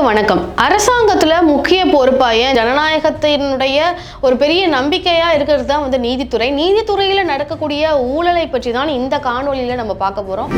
நேயர்களுக்கு வணக்கம். அரசாங்கத்துல முக்கிய பொறுப்பாய ஜனநாயகத்தினுடைய ஒரு பெரிய நம்பிக்கையா இருக்கிறது தான் வந்து நீதித்துறை. நீதித்துறையில நடக்கக்கூடிய ஊழலை பற்றி தான் இந்த காணொலியில நம்ம பார்க்க போறோம்.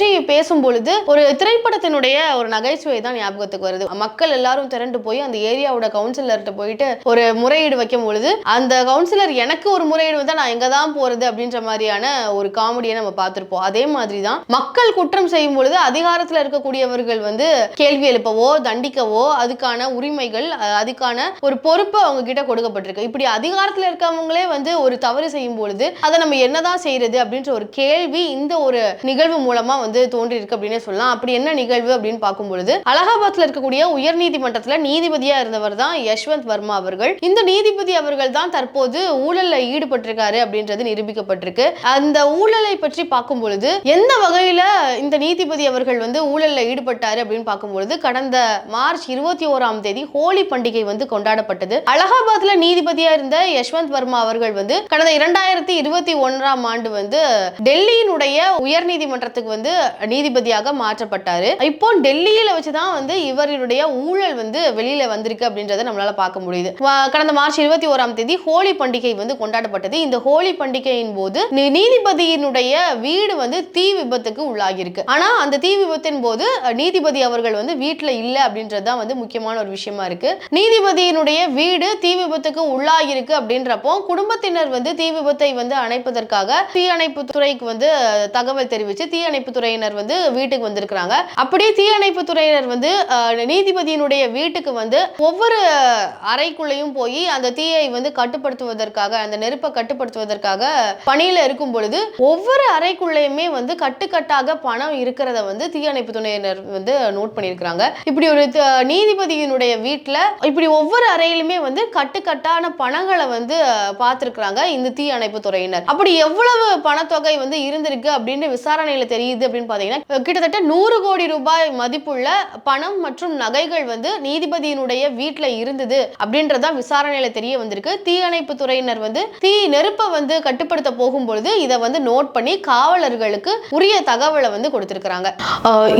பற்றி பேசும் பொழுது ஒரு திரைப்படத்தினுடைய ஒரு நகைச்சுவை தான் ஞாபகத்துக்கு வருது. மக்கள் எல்லாரும் திரண்டு போய் அந்த ஏரியாவோட கவுன்சிலர்கிட்ட போயிட்டு ஒரு முறையீடு வைக்கும் பொழுது அந்த கவுன்சிலர் எனக்கு ஒரு முறையீடு வந்தா நான் எங்க தான் போறது அப்படின்ற மாதிரியான ஒரு காமெடியை நம்ம பார்த்திருப்போம். அதே மாதிரி தான் மக்கள் குற்றம் செய்யும் பொழுது அதிகாரத்தில் இருக்கக்கூடியவர்கள் வந்து கேள்வி எழுப்பவோ தண்டிக்கவோ அதுக்கான உரிமைகள் அதுக்கான ஒரு பொறுப்பு அவங்க கிட்ட கொடுக்கப்பட்டிருக்கு. இப்படி அதிகாரத்தில் இருக்கவங்களே வந்து ஒரு தவறு செய்யும் பொழுது அதை நம்ம என்னதான் செய்யறது அப்படின்ற ஒரு கேள்வி இந்த ஒரு நிகழ்வு மூலமா வந்து தோன்றி இருக்கு அப்படின்னே சொல்லலாம். அப்படி என்ன நிகழ்வு அப்படின்னு பார்க்கும் பொழுது அலகாபாத்ல இருக்கக்கூடிய உயர் நீதிமன்றத்துல நீதிபதியா இருந்தவர் தான் யஷ்வந்த் வர்மா அவர்கள். இந்த நீதிபதி அவர்கள் தான் தற்போது ஊழல்ல ஈடுபட்டிருக்காரு அப்படின்றது நிரூபிக்கப்பட்டிருக்கு. அந்த ஊழலை பற்றி பார்க்கும் பொழுது எந்த வகையில இந்த நீதிபதி அவர்கள் வந்து ஊழல்ல ஈடுபட்டாரு அப்படின்னு பார்க்கும் பொழுது கடந்த மார்ச் இருபத்தி ஓராம் தேதி ஹோலி பண்டிகை வந்து கொண்டாடப்பட்டது. அலகாபாத்ல நீதிபதியா இருந்த யஷ்வந்த் வர்மா அவர்கள் வந்து கடந்த இரண்டாயிரத்தி இருபத்தி ஒன்றாம் ஆண்டு வந்து டெல்லியினுடைய உயர் நீதிமன்றத்துக்கு வந்து நீதிபதியாக மாற்றப்பட்டார். இப்போ டெல்லியில வச்சுதான் வந்து இவருடைய ஊழல் வந்து வெளியில வந்திருக்கு அப்படின்றத நம்மளால பார்க்க முடியுது. கடந்த மார்ச் இருபத்தி ஓராம் தேதி ஹோலி பண்டிகை வந்து கொண்டாடப்பட்டது. இந்த ஹோலி பண்டிகையின் போது நீதிபதியினுடைய வீடு வந்து தீ விபத்துக்கு உள்ளாகியிருக்கு. ஆனா அந்த தீ விபத்தின் போது நீதிபதி அவர்கள் வந்து வீட்டுல இல்ல அப்படின்றதுதான் வந்து முக்கியமான ஒரு விஷயமா இருக்கு. நீதிபதியினுடைய வீடு தீ விபத்துக்கு உள்ளாகியிருக்கு அப்படின்றப்போ குடும்பத்தினர் வந்து தீ விபத்தை வந்து அணைப்பதற்காக தீயணைப்பு துறைக்கு வந்து தகவல் தெரிவிச்சு தீயணைப்பு துறையினர் வந்து வீட்டுக்கு வந்திருக்கிறாங்க. அப்படியே தீயணைப்பு துறையினர் வந்து நீதிபதியினுடைய வீட்டுக்கு வந்து ஒவ்வொரு அறைக்குள்ளேயும் போய் அந்த தீயை வந்து கட்டுப்படுத்துவதற்காக அந்த நெருப்பை கட்டுப்படுத்துவதற்காக பணியில இருக்கும் பொழுது ஒவ்வொரு அறைக்குள்ளேயுமே வந்து கட்டுக்கட்டாக பணம் இருக்கிறத வந்து தீயணைப்பு துறையினர் வந்து நோட் பண்ணியிருக்கிறாங்க. இப்படி ஒரு நீதிபதியினுடைய வீட்டில் இப்படி ஒவ்வொரு அறையிலுமே வந்து கட்டுக்கட்டான பணங்களை வந்து பார்த்துருக்குறாங்க இந்த தீயணைப்பு துறையினர். அப்படி எவ்வளவு பணத்தொகை வந்து இருந்திருக்கு அப்படின்னு விசாரணையில தெரியுது அப்படின்னு பார்த்தீங்கன்னா கிட்டத்தட்ட நூறு கோடி ரூபாய் மதிப்புள்ள பணம் மற்றும் நகைகள் வந்து நீதிபதியினுடைய வீட்டில் இருந்தது அப்படின்றதான் விசாரணையில தெரிய வந்திருக்கு. தீயணைப்பு துறையினர் வந்து தீ நெருப்பை வந்து கட்டுப்படுத்த போகும்பொழுது இதை வந்து நோட் பண்ணி காவலர்களுக்கு உரிய தகவலை வந்து கொடுத்திருக்கிறாங்க.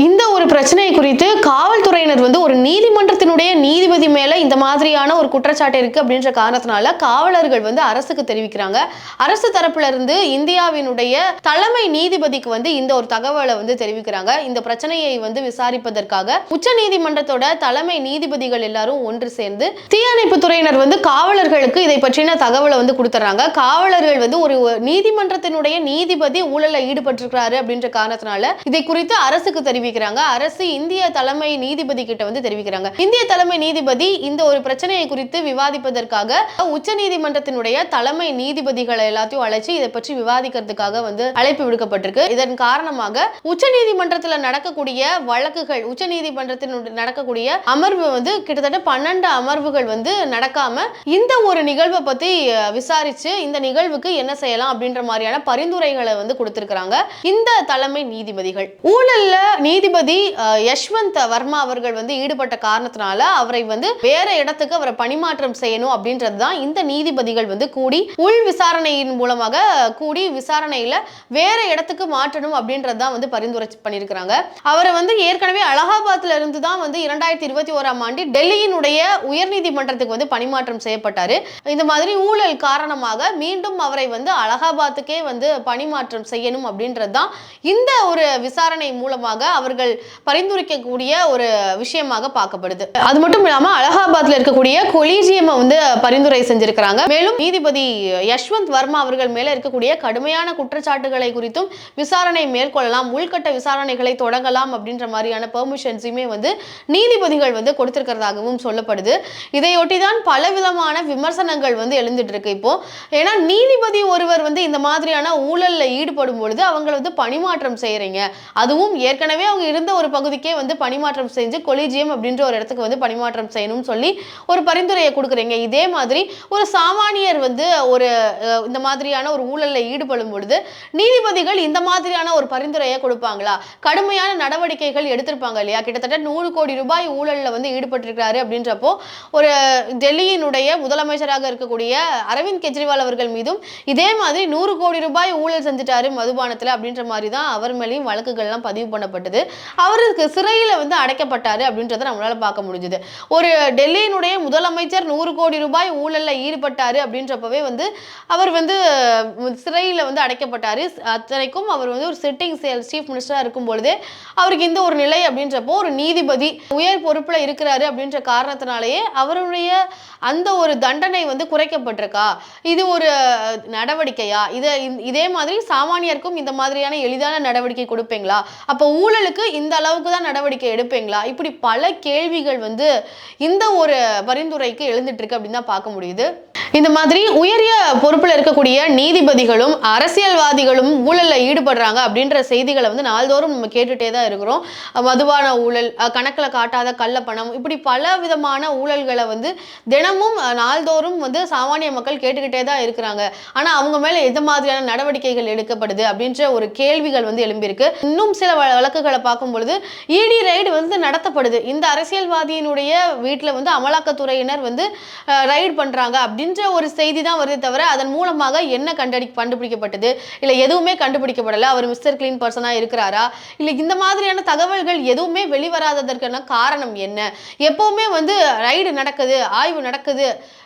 இந்த ஒரு பிரச்சனை குறித்து காவல்துறையினர் வந்து ஒரு நீதிமன்றத்தினுடைய நீதிபதி மேல இந்த மாதிரியான ஒரு குற்றச்சாட்டு இருக்கு அப்படின்ற காரணத்தினால காவலர்கள் வந்து அரசுக்கு தெரிவிக்கிறாங்க. அரசு தரப்புல இருந்து இந்தியாவினுடைய தலைமை நீதிபதிக்கு வந்து இந்த ஒரு தகவல் வந்து தெரிவிக்கிறாங்க. இந்த பிரச்சனையை வந்து விசாரிப்பதற்காக உச்ச நீதிமன்றத்தோட தலைமை நீதிபதிகள் எல்லாரும் ஒன்று சேர்ந்து தீயணைப்பு துறையினர் வந்து காவலர்களுக்கு இதை பற்றின தகவலை வந்து கொடுத்துறாங்க. காவலர்கள் வந்து ஒரு நீதிமன்றத்தினுடைய நீதிபதி ஊழலில் ஈடுபட்டிருக்கிறாரு அப்படின்ற காரணத்தினால இதை குறித்து அரசுக்கு தெரிவிக்கிறாங்க. அரசு இந்திய தலைமை நீதிபதி கிட்ட வந்து தெரிவிக்கிறாங்க. இந்திய தலைமை நீதிபதி இந்த ஒரு பிரச்சனையை குறித்து விவாதிப்பதற்காக உச்ச நீதிமன்றத்தினுடைய தலைமை நீதிபதிகளை எல்லாத்தையும் அழைச்சு இதை பற்றி விவாதிக்கிறதுக்காக வந்து அழைப்பு விடுக்கப்பட்டிருக்கு. இதன் காரணமாக உச்ச நீதிமன்றத்தில் நடக்கக்கூடிய வழக்குகள் உச்ச நீதிமன்றத்தில் நடக்கக்கூடிய அமர்வு வந்து கிட்டத்தட்ட பன்னெண்டு அமர்வுகள் வந்து நடக்காம இந்த ஒரு நிகழ்வை பத்தி விசாரிச்சு இந்த நிகழ்வுக்கு என்ன செய்யலாம் அப்படின்ற மாதிரியான பரிந்துரைகளை வந்து கொடுத்திருக்கிறாங்க இந்த தலைமை நீதிபதிகள். ஊழல்ல நீதிபதி யஷ்வந்த் வர்மா அவர்கள் வந்து ஈடுபட்ட காரணத்தினால அவரை வந்து வேற இடத்துக்கு அவரை பணிமாற்றம் செய்யணும் அப்படின்றது தான் இந்த நீதிபதிகள் வந்து கூடி உள் விசாரணையின் மூலமாக கூடி விசாரணையில வேற இடத்துக்கு மாற்றணும் அப்படின்றது தான் வந்து பரிந்துரை பண்ணியிருக்கிறாங்க. அவரை வந்து ஏற்கனவே அலகாபாத்ல இருந்து தான் வந்து இரண்டாயிரத்தி இருபத்தி ஓராம் ஆண்டு டெல்லியினுடைய உயர்நீதிமன்றத்துக்கு வந்து பணிமாற்றம் செய்யப்பட்டாரு. இந்த மாதிரி ஊழல் காரணமாக மீண்டும் அவரை வந்து அலகாபாத்துக்கே வந்து பணிமாற்றம் செய்யணும் அப்படின்றது தான் இந்த ஒரு விசாரணை மூலமாக அவர்கள் பரிந்துரைக்கக்கூடிய ஒரு விஷயமாக பார்க்கப்படுது. அது மட்டும் இல்லாம அலகாபாத்ல இருக்கக்கூடிய கொலீஜியம் வந்து பரிந்துரை செஞ்சிருக்கிறாங்க. மேலும் நீதிபதி யஷ்வந்த் வர்மா அவர்கள் மேல இருக்கக்கூடிய கடுமையான குற்றச்சாட்டுகளை குறித்தும் விசாரணை மேற்கொள்ளலாம் உள்கட்ட விசாரணைகளை தொடங்கலாம் அப்படின்ற மாதிரியான பெர்மிஷன்ஸையுமே வந்து நீதிபதிகள் வந்து கொடுத்திருக்கிறதாகவும் சொல்லப்படுது. இதையொட்டி தான் பலவிதமான விமர்சனங்கள் வந்து எழுந்துட்டு இருக்கு இப்போ. ஏன்னா நீதிபதி ஒருவர் வந்து இந்த மாதிரியான ஊழல்ல ஈடுபடும் பொழுது அவங்களை வந்து பணிமாற்றம் செய்யறீங்க அதுவும் ஏற்கனவே அவங்க இருந்த ஒரு பகுதிக்கே வந்து பணிமாற்றம் செஞ்சு கொலிஜியம் அப்படின்ற ஒரு இடத்துக்கு வந்து பணிமாற்றம் செய்யணும்னு சொல்லி ஒரு பரிந்துரையை கொடுக்குறீங்க. இதே மாதிரி ஒரு சாமானியர் வந்து ஒரு இந்த மாதிரியான ஒரு ஊழலில் ஈடுபடும் பொழுது நீதிபதிகள் இந்த மாதிரியான ஒரு பரிந்துரையை கொடுப்பாங்களா? கடுமையான நடவடிக்கைகள் எடுத்திருப்பாங்க இல்லையா? கிட்டத்தட்ட நூறு கோடி ரூபாய் ஊழலில் வந்து ஈடுபட்டிருக்கிறாரு அப்படின்றப்போ ஒரு டெல்லியினுடைய முதலமைச்சராக இருக்கக்கூடிய அரவிந்த் கெஜ்ரிவால் அவர்கள் மீதும் இதே மாதிரி நூறு கோடி ரூபாய் ஊழல் செஞ்சுட்டாரு மதுபானத்துல அப்படின்ற மாதிரி தான் அவர் மேலேயும் வழக்குகள்லாம் பதிவு பண்ணப்பட்டது. அவருக்கு சிறையில் வந்து அடைக்கப்பட்டாரு அப்படின்றத நம்மளால பார்க்க முடிஞ்சுது. ஒரு டெல்லியினுடைய முதலமைச்சர் நூறு கோடி ரூபாய் ஊழலில் ஈடுபட்டாரு அப்படின்றப்பவே வந்து அவர் வந்து சிறையில் வந்து அடைக்கப்பட்டாரு. அத்தனைக்கும் அவர் வந்து ஒரு சிட்டிங் சீஃப் மினிஸ்டராக இருக்கும் பொழுதே அவருக்கு இந்த ஒரு நிலை அப்படின்றப்போ ஒரு நீதிபதி உயர் பொறுப்பில் இருக்கிறாரு அப்படின்ற காரணத்தினாலேயே அவருடைய அந்த ஒரு தண்டனை வந்து குறைக்கப்பட்டிருக்கா? இது ஒரு நடவடிக்கையா? இதை இதே மாதிரி சாமானியருக்கும் இந்த மாதிரியான எளிதான நடவடிக்கை கொடுப்பீங்களா? அப்போ ஊழலுக்கு இந்த அளவுக்கு தான் நடவடிக்கை எடுப்பீங்களா? இப்படி பல கேள்விகள் வந்து இந்த ஒரு பரிந்துரைக்கு எழுந்துட்டு இருக்கு அப்படின்னு தான் பார்க்க முடியுது. இந்த மாதிரி உயரிய பொறுப்பில் இருக்கக்கூடிய நீதிபதிகளும் அரசியல்வாதிகளும் ஊழலில் ஈடுபடுறாங்க அப்படின்ற செய்தி செய்திகளை வந்து நாள்தோறும் நம்ம கேட்டுகிட்டே தான் இருக்கிறோம். மதுவான ஊழல் கணக்கில் காட்டாத கள்ள பணம் இப்படி பல விதமான ஊழல்களை வந்து தினமும் நாள்தோறும் வந்து சாமானிய மக்கள் கேட்டுக்கிட்டே தான் இருக்கிறாங்க. ஆனால் அவங்க மேலே எது மாதிரியான நடவடிக்கைகள் எடுக்கப்படுது அப்படின்ற ஒரு கேள்விகள் வந்து எழும்பியிருக்கு. இன்னும் சில வ- வழக்குகளை பார்க்கும் பொழுது இடி ரைடு வந்து நடத்தப்படுது. இந்த அரசியல்வாதியினுடைய வீட்டில் வந்து அமலாக்கத்துறையினர் வந்து ரைடு பண்ணுறாங்க அப்படின்ற ஒரு செய்தி தான் வருதே தவிர அதன் மூலமாக என்ன கண்டடி கண்டுபிடிக்கப்பட்டது? இல்லை எதுவுமே கண்டுபிடிக்கப்படலை. அவர் மிஸ்டர் கிளீன் பர்சனாக இருக்கிறாரா? இல்லை இந்த மாதிரியான தகவல்கள் எதுவுமே வெளிவராததற்கான காரணம் என்ன? எப்போவுமே வந்து ரைடு நடக்குது ஆய்வு நடக்குது.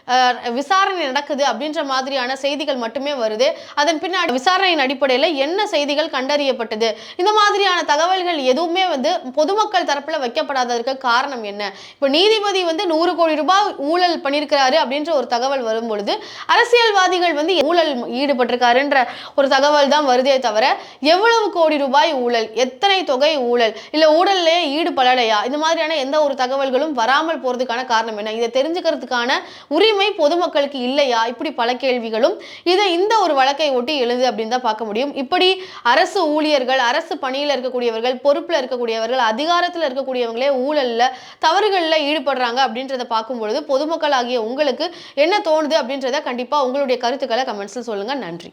விசாரணை நடக்குது அப்படின்ற மாதிரியான செய்திகள் மட்டுமே வருது. அதன் பின்னாடி விசாரணையின் அடிப்படையில் என்ன செய்திகள் கண்டறியப்பட்டது? இந்த மாதிரியான தகவல்கள் எதுவுமே வந்து பொதுமக்கள் தரப்பில் வைக்கப்படாததற்கு காரணம் என்ன? இப்போ நீதிபதி வந்து நூறு கோடி ரூபாய் ஊழல் பண்ணியிருக்கிறாரு அப்படின்ற ஒரு தகவல் வரும் பொழுது அரசியல்வாதிகள் வந்து ஊழல் ஈடுபட்டிருக்காருன்ற ஒரு தகவல் தான் வருதே தவிர எவ்வளவு கோடி ரூபாய் ஊழல் எத்தனை தொகை ஊழல் இல்லை ஊழல்லே ஈடுபடலையா இந்த மாதிரியான எந்த ஒரு தகவல்களும் வராமல் போறதுக்கான காரணம் என்ன? இதை தெரிஞ்சுக்கிறதுக்கான உரிமை பொதுமக்களுக்கு இல்லையா? இப்படி பல கேள்விகளும் இதை இந்த ஒரு வழக்கை ஒட்டி எழுது அப்படின்னு தான் பார்க்க முடியும். இப்படி அரசு ஊழியர்கள் அரசு பணியில் இருக்கக்கூடியவர்கள் பொறுப்பில் இருக்கக்கூடியவர்கள் அதிகாரத்தில் இருக்கக்கூடியவங்களே ஊழல்ல தவறுகளில் ஈடுபடுறாங்க அப்படின்றத பார்க்கும் பொழுது பொதுமக்கள் ஆகிய உங்களுக்கு என்ன தோணுது அப்படின்றத கண்டிப்பாக உங்களுடைய கருத்துக்களை கமெண்ட்ஸில் சொல்லுங்க. நன்றி.